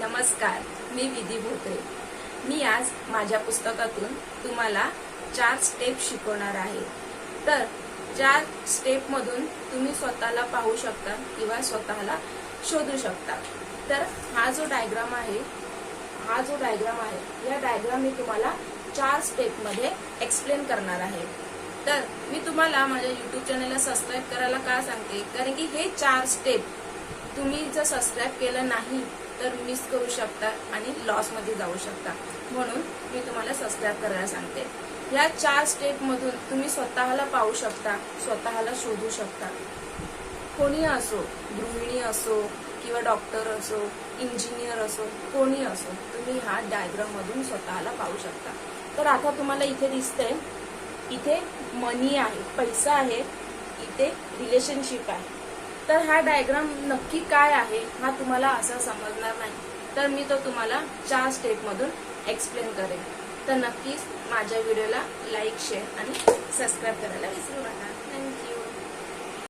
नमस्कार मी विधी भोत्रे. मी आज माझ्या पुस्तकातून तुम्हाला चार स्टेप शिकवणार आहे. तर चार स्टेपमधून तुम्ही स्वतःला पाहू शकता किंवा स्वतःला शोधू शकता. तर हा जो डायग्राम आहे हा जो डायग्राम आहे या डायग्राम मी तुम्हाला चार स्टेपमध्ये एक्सप्लेन करणार आहे. तर मी तुम्हाला माझ्या युट्यूब चॅनलला सबस्क्राईब करायला का सांगते? कारण की हे चार स्टेप तुम्ही जर सबस्क्राईब केलं नाही तर मिस करू शकता आणि लॉसमध्ये जाऊ शकता म्हणून मी तुम्हाला सबस्क्राईब करायला सांगते. या चार स्टेपमधून तुम्ही स्वतःला पाहू शकता स्वतःला शोधू शकता. कोणी असो गृहिणी असो किंवा डॉक्टर असो इंजिनियर असो कोणी असो तुम्ही हा डायग्राम मधून स्वतःला पाहू शकता. तर आता तुम्हाला इथे दिसतंय इथे मनी आहे पैसा आहे इथे रिलेशनशिप आहे. तर हा डायग्राम नक्की काय आहे हा तुम्हाला असं समजणार नाही. तर मी तो तुम्हाला चार स्टेपमधून एक्सप्लेन करेन. तर नक्कीच माझ्या व्हिडिओला लाईक शेअर आणि सबस्क्राईब करायला विसरू नका.